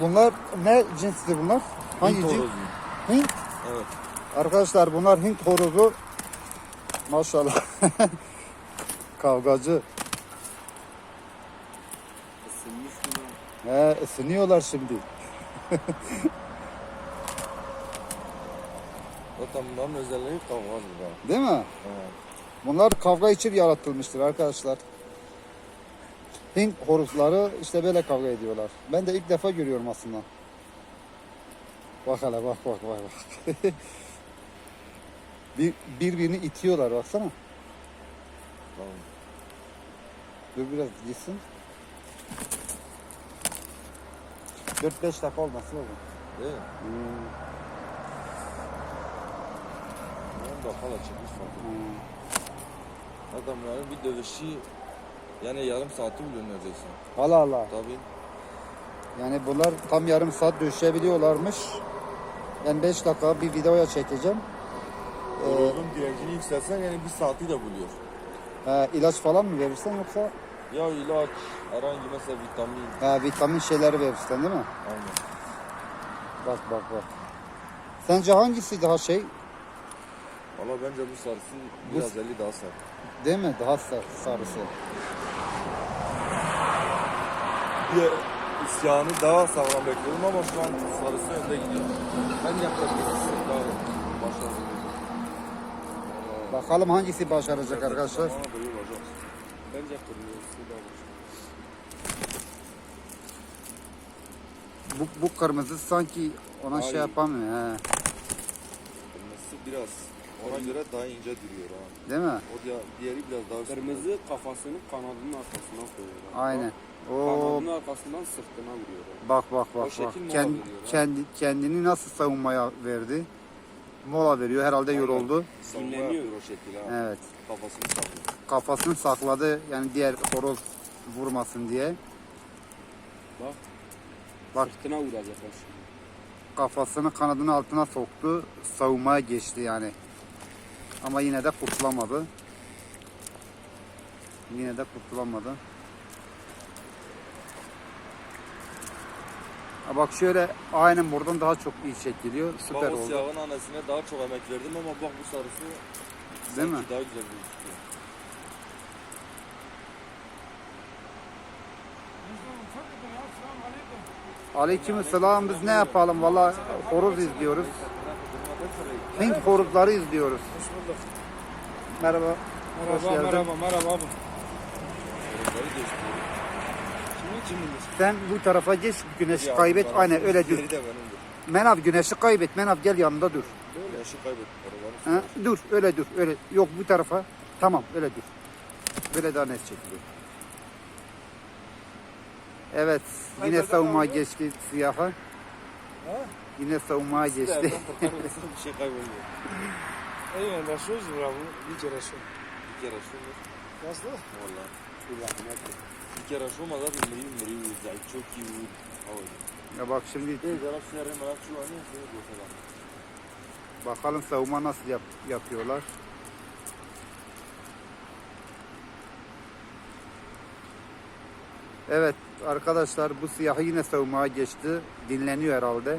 Bunlar ne cinstir bunlar? Hangi Hint cins? horozu. Hint. Evet. Arkadaşlar bunlar Hint horozu. Maşallah. Kavgacı. Isınmış mı? He, ısınıyorlar şimdi. Zaten bunların özelliği kavgadır ha. Değil mi? Evet. Bunlar kavga için yaratılmıştır arkadaşlar. Hint horozları işte böyle kavga ediyorlar. Ben de ilk defa görüyorum aslında. Bak hele bak bak bak bak. Bir, birbirini itiyorlar baksana. Tamam. Dur biraz gitsin. 4-5 dakika olması lazım. Değil mi? Hmm, Ben de hala çıkmış hmm. Adamların bir dövüşü yani yarım saati buluyor neredeyse. Allah Allah. Tabii. Yani bunlar tam yarım saat döşebiliyorlarmış. Ben 5 dakika bir videoya çekeceğim. Ee, Horozun direncini yükselsen yani bir saati de buluyor. he, ilaç falan mı verirsen yoksa Ya ilaç, herhangi mesela vitamin. he, vitamin şeyleri verirsen değil mi? Aynen. Bak bak bak. Sence hangisi daha şey Valla bence bu sarısı biraz eli daha sert. değil mi? Daha sar, sarısı. De isyanı daha sağlam bekliyordum ama şu an sarısı önde gidiyor. Ben yaklaşık daha başarılı. Bakalım hangisi başaracak arkadaşlar. Bence kırmızısı daha. Bu, bu kırmızı sanki ona şey Ay. yapamıyor. He. Kırmızısı biraz ona göre daha ince duruyor ha. Değil mi? O diğer, diğeri biraz daha. Kırmızı kafasını kanadının arkasına koyuyor. abi. Aynen. O Kanadının arkasından sırtına vuruyor. abi. bak bak O bak bak. şekil mola Kendi, veriyor ha. kendi kendini nasıl savunmaya verdi? Mola veriyor. Herhalde yoruldu. Savunma Dinleniyor. o şekilde ha. Evet. Kafasını saklıyor. Kafasını sakladı. Yani diğer horoz vurmasın diye. Bak. Bak. Sırtına vuracaklar şimdi. Kafasını kanadının altına soktu. Savunmaya geçti yani. Ama yine de kurtulamadı. Yine de kurtulamadı. Ha bak şöyle aynen buradan daha çok iyi çekiliyor. Süper Bak o oldu. siyahın annesine daha çok emek verdim ama bak bu sarısı Değil mi? daha güzel gözüküyor. Aleyküm selam. Biz ne yapalım? Valla horoz izliyoruz. Hint horozları izliyoruz. Merhaba. Hoş Merhaba, geldin. merhaba, merhaba abi. Sen bu tarafa geç güneşi Ya, kaybet. Aynen öyle dur. Menav güneşi kaybet. Menav gel yanında dur. Kaybettim. Horozları Ha? Dur öyle dur. Öyle. Yok bu tarafa. Tamam öyle dur. Böyle daha net çekiliyor. Evet. Yine savunmaya geçti siyaha. Yine savunmaya geçti. bir şey kayboluyor. Aynen Resul bravo. Bir kere Resul. Bir kere Resul. Nasıl? Valla. Bir kere Resul ama zaten müriyim müriyim. Çok iyi. Ya bak şimdi. Bakalım savunma nasıl yap yapıyorlar. Evet arkadaşlar bu siyahı yine savunmaya geçti. Dinleniyor herhalde.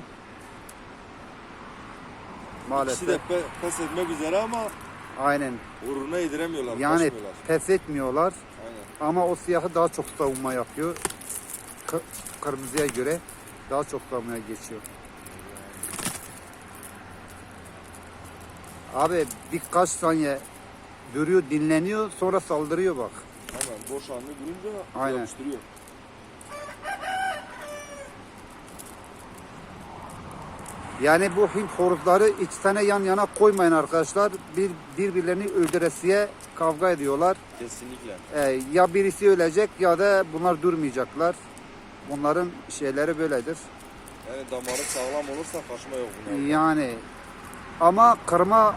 İkisi Maalesef. de pe- pes etmek üzere ama Aynen. uğruna yediremiyorlar. Yani pes etmiyorlar. Aynen. Ama o siyahı daha çok savunma yapıyor. Kı- Kırmızıya göre daha çok savunmaya geçiyor. Abi birkaç saniye duruyor, dinleniyor, sonra saldırıyor bak. Hemen boş anını bulunca Aynen. yapıştırıyor. Yani bu Hint horozları iki tane yan yana koymayın arkadaşlar. Bir, birbirlerini öldüresiye kavga ediyorlar. Kesinlikle. Ee, ya birisi ölecek ya da bunlar durmayacaklar. Bunların şeyleri böyledir. Yani damarı sağlam olursa kaçma yok buna. Yani ama kırma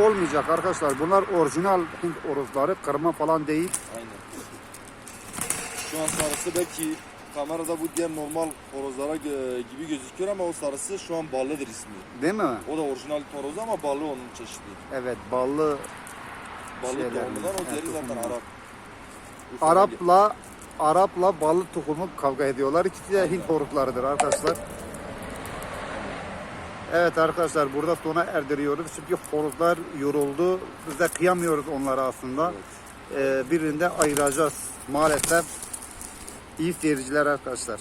olmayacak arkadaşlar. Bunlar orijinal Hint horozları. Kırma falan değil. Aynen. Şu an sarısı belki kamerada bu diğer normal horozlara gibi gözüküyor ama o sarısı şu an ballıdır ismi. Değil mi? O da orijinal horoz ama ballı onun çeşidi. Evet ballı Balık şeyler. doğumlular o deri zaten Arap. Arap'la Arap'la balı tohumu kavga ediyorlar. İkisi de Hint horuklarıdır arkadaşlar. Evet arkadaşlar burada sona erdiriyoruz. Çünkü horuzlar yoruldu. Biz de kıyamıyoruz onlara aslında. Evet. Ee, birinde ayıracağız maalesef. İyi seyirciler arkadaşlar.